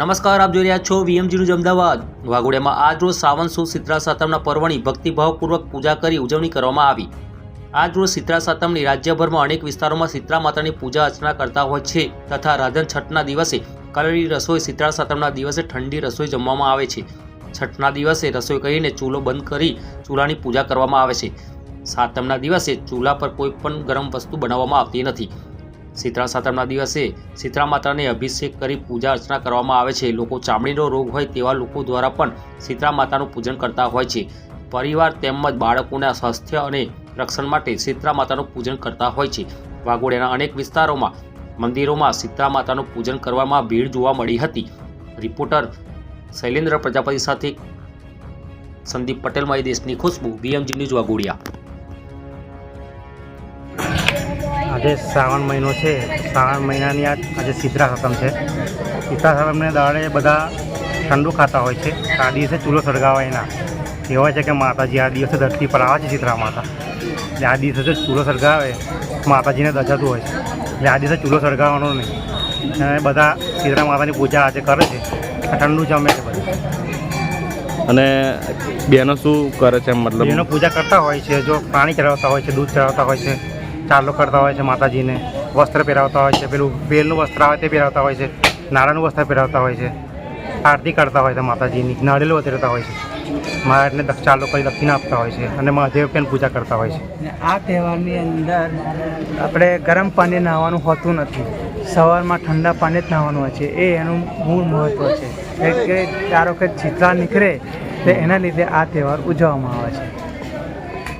નમસ્કાર, આપ જોઈ રહ્યા છો વીએમજી ન્યૂઝ અમદાવાદ. વાઘોડિયામાં આજ રોજ શ્રાવણ સુદ શીતળા સાતમના પર્વની ભક્તિભાવપૂર્વક પૂજા કરી ઉજવણી કરવામાં આવી. આજ રોજ શીતળા સાતમની રાજ્યભરમાં અનેક વિસ્તારોમાં શીતળા માતાની પૂજા અર્ચના કરતા હોય છે તથા રાધન છઠના દિવસે કરેલી રસોઈ શીતળા સાતમના દિવસે ઠંડી રસોઈ જમવામાં આવે છે. છઠના દિવસે રસોઈ કરીને ચૂલો બંધ કરી ચૂલાની પૂજા કરવામાં આવે છે. સાતમના દિવસે ચૂલા પર કોઈ પણ ગરમ વસ્તુ બનાવવામાં આવતી નથી. શીતળા સાતમના દિવસે શીતળા માતાને અભિષેક કરી પૂજા અર્ચના કરવામાં આવે છે. લોકો ચામડીનો રોગ હોય તેવા લોકો દ્વારા પણ શીતળા માતાનું પૂજન કરતા હોય છે. પરિવાર તેમજ બાળકોના સ્વાસ્થ્ય અને રક્ષણ માટે શીતળા માતાનું પૂજન કરતા હોય છે. વાઘોડિયાના અનેક વિસ્તારોમાં, મંદિરોમાં શીતળા માતાનું પૂજન કરવામાં ભીડ જોવા મળી હતી. રિપોર્ટર શૈલેન્દ્ર પ્રજાપતિ સાથે સંદીપ પટેલ, મારી દેશની ખુશ્બુ, બીએમજી ન્યૂઝ વાઘોડિયા. આજે શ્રાવણ મહિનો છે. શ્રાવણ મહિનાની આજે શીતળા સતમ છે. શીતળા સતમને દાડે બધા ઠંડુ ખાતા હોય છે. આ દિવસે ચૂલો સળગાવાય એના કહેવાય છે કે માતાજી આ દિવસે ધરતી પર આવે છે શીતળા માતા. એટલે આ દિવસે જો ચૂલો સળગાવે માતાજીને દજાતું હોય છે. એટલે આ દિવસે ચૂલો સળગાવવાનો નહીં. અને બધા શીતળા માતાની પૂજા આજે કરે છે. આ ઠંડુ જમે છે બધું. અને બહેનો શું કરે છે મતલબ? એનો પૂજા કરતા હોય છે જો પાણી ચડાવતા હોય છે દૂધ ચડાવતા હોય છે. ચાલો કરતા હોય છે, માતાજીને વસ્ત્ર પહેરાવતા હોય છે, પેલું વેલનું વસ્ત્ર આવે તે પહેરાવતા હોય છે નાળાનું વસ્ત્ર પહેરાવતા હોય છે, આરતી કરતા હોય છે માતાજીની નાળેલું વધારતા હોય છે. મહારાજને ચાલો કરી દક્ષિણા આપતા હોય છે અને મહાદેવ પણ પૂજા કરતા હોય છે. આ તહેવારની અંદર આપણે ગરમ પાણી નાહવાનું હોતું નથી. સવારમાં ઠંડા પાણી જ નાહવાનું હોય છે. એ એનું મૂળ મહત્ત્વ છે. કે ધારો કે ચિત્રા નીકળે, તો એના લીધે આ તહેવાર ઉજવવામાં આવે છે.